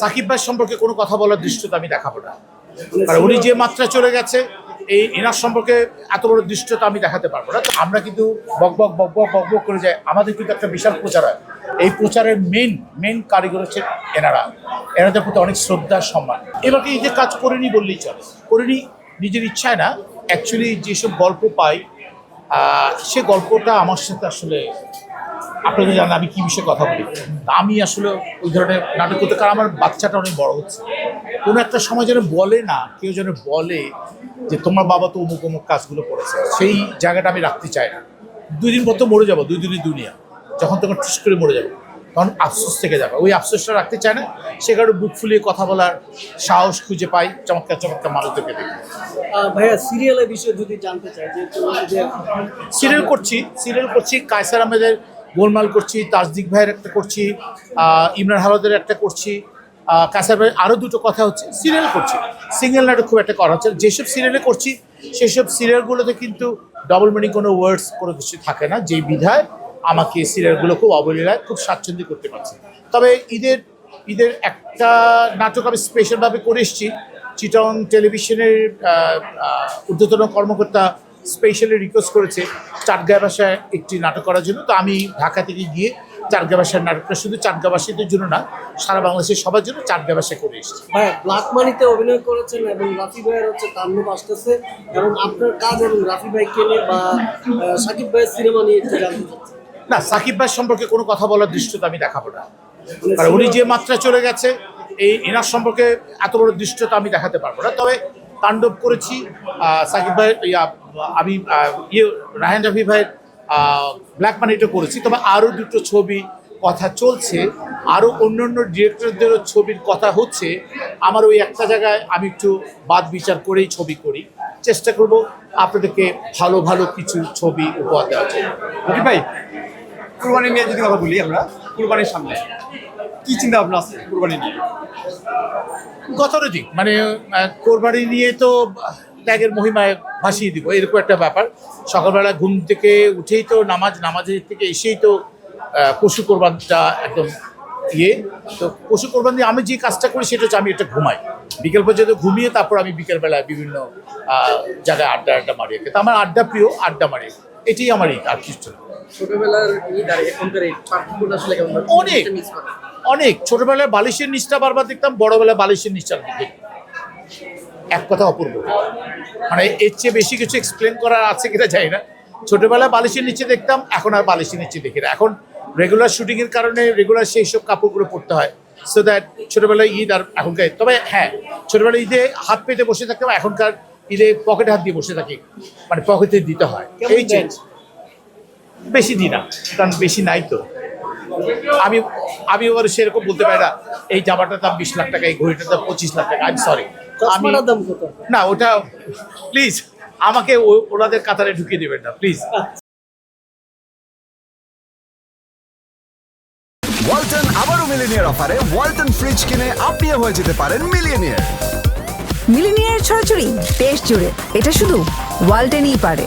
সাকিব ভাই সম্পর্কে কোনো কথা বলার দৃশ্যতা আমি দেখাবো না। কারণ উনি যে মাত্রা চলে গেছে, এই এনার সম্পর্কে এত বড় দৃশ্যতা আমি দেখাতে পারব না। আমরা কিন্তু বক বক বক বক বক বক করে যাই। আমাদের কিন্তু একটা বিশাল প্রচার হয়। এই প্রচারের মেন মেন কারিগর হচ্ছে এনারা। এনাদের প্রতি অনেক শ্রদ্ধা, সম্মান। এবারকে এই যে কাজ করিনি বললেই চলে। করিনি নিজের ইচ্ছায় না। অ্যাকচুয়ালি যেসব গল্প পাই সে গল্পটা আমার সাথে আসলে আপনাদের জানেন আমি কি বিষয়ে কথা বলি। আমি আসলে ওই ধরনের নাটক করতে কারণ আমার বাচ্চাটা অনেক বড় হচ্ছে। কোনো একটা সময় যেন বলে না কেউ যেন বলে যে তোমার বাবা তো অমুক অমুক কাজগুলো করেছে সেই জায়গাটা আমি রাখতে চাই না। দুই দিন পর তো মরে যাব দুই দিনই দুনিয়া। যখন তখন টুস করে মরে যাব। তখন আফসোস থেকে যাবে। ওই আফসোসটা রাখতে চায় না সে কারণে বুক ফুলিয়ে কথা বলার সাহস খুঁজে পাই চমৎকার চমৎকার মানুষদেরকে দেখি। ভাইয়া সিরিয়ালের বিষয়ে যদি জানতে চাই যে যে সিরিয়াল করছি সিরিয়াল করছি। কায়সার আহমেদের গোলমাল করছি তাজদিক ভাইয়ের একটা করছি ইমরান হাওলাদের একটা করছি আহ, কায়সার ভাইয়ের আরও দুটো কথা হচ্ছে সিরিয়াল করছি। সিঙ্গেল নাটক খুব একটা করা হচ্ছে। যেসব সিরিয়ালে করছি সেসব সিরিয়ালগুলোতে কিন্তু ডবল মিনিং কোনো ওয়ার্ডস কোনো কিছু থাকে না। যেই বিধায় আমাকে সিরিয়ালগুলো খুব অবলীলায় খুব স্বাচ্ছন্দ্য করতে পারছি। তবে ঈদের ঈদের একটা নাটক আমি স্পেশালভাবে করে এসেছি চিটং টেলিভিশনের ঊর্ধ্বতন কর্মকর্তা স্পেশালি রিকোয়েস্ট করেছে চাটগা ভাষায় একটি নাটক করার জন্য। তো আমি ঢাকা থেকে গিয়ে চাটগা ভাষার নাটকটা শুধু চাটগাবাসীদের জন্য না সারা বাংলাদেশের সবার জন্য চাটগা ভাষায় করে এসেছি। ভাইয়া ব্ল্যাক মানিতে অভিনয় করেছেন এবং রাফি ভাইয়ের হচ্ছে তাণ্ডব আসতেছে এবং আপনার কাজ এবং রাফি ভাইকে নিয়ে বা সাকিব ভাইয়ের সিনেমা নিয়ে একটু জানতে না সাকিব ভাই সম্পর্কে কোনো কথা বলার দৃশ্যতা আমি দেখাবো না। কারণ উনি যে মাত্রা চলে গেছে এই এনার সম্পর্কে এত বড় দৃশ্যতা আমি দেখাতে পারব না। তবে তাণ্ডব করেছি সাকিব ভাই ইয়া, আমি ইয়ে রাহেন রাফি ভাইয়ের ব্ল্যাক মানিটা করেছি তবে আরও দুটো ছবি কথা চলছে আরও অন্য অন্য ডিরেক্টরদেরও ছবির কথা হচ্ছে। আমার ওই একটা জায়গায় আমি একটু বাদ বিচার করেই ছবি করি। চেষ্টা করব আপনাদেরকে ভালো ভালো কিছু ছবি উপহার দেওয়ার জন্য। ভাই কুরবানি নিয়ে যদি কথা বলি আমরা কুরবানির সামনে কি চিন্তা ভাবনা আছে কুরবানি নিয়ে? গতানুগতিক মানে কোরবানি নিয়ে তো ত্যাগের মহিমায় ভাসিয়ে দিব এরকম একটা ব্যাপার। সকালবেলা ঘুম থেকে উঠেই তো নামাজ নামাজের থেকে এসেই তো পশু কোরবানটা একদম ইয়ে। তো পশু কোরবান দিয়ে আমি যে কাজটা করি সেটা হচ্ছে আমি একটা ঘুমাই। বিকেল পর্যন্ত ঘুমিয়ে তারপর আমি বিকেলবেলায় বিভিন্ন জায়গায় আড্ডা আড্ডা মারি। তো আমার আড্ডা প্রিয় আড্ডা মারি। এটাই আমার এই আর কিছু না অনেক অনেক। ছোটবেলায় বালিশের নিচটা বারবার দেখতাম বড়বেলায় বালিশের নিচটা দেখি এক কথা অপূর্ব। মানে এর চেয়ে বেশি কিছু এক্সপ্লেন করার আছে কিনা জানি না। ছোটবেলায় বালিশের নিচে দেখতাম এখন আর বালিশের নিচে দেখি না। এখন রেগুলার শুটিংয়ের কারণে রেগুলার সেই সব কাপড়গুলো পরতে হয়। সো দ্যাট ছোটবেলায় ঈদ আর এখনকার তবে হ্যাঁ ছোটবেলায় ঈদে হাত পেতে বসে থাকতাম এখনকার ঈদে পকেটে হাত দিয়ে বসে থাকি। মানে পকেটে দিতে হয়। এই চেঞ্জ বেশি দিই না কারণ বেশি নাই তো। আমি আমি ওর সেরকম বলতে পারি না এই জামাটার দাম বিশ লাখ টাকা এই ঘড়িটার দাম পঁচিশ লাখ টাকা আমি সরি আমি চশমাটার দাম কত? না ওটা প্লিজ আমাকে ওনাদের কাতারে ঢুকিয়ে দেবেন না প্লিজ ওয়ালটন আবারও মিলিনিয়ার অফারে ওয়ালটন ফ্রিজ কিনে আপনিও হয়ে যেতে পারেন মিলিয়নিয়ার মিলিনিয়ার ছড়াছড়ি দেশ জুড়ে এটা শুধু ওয়ালটেনই পারে।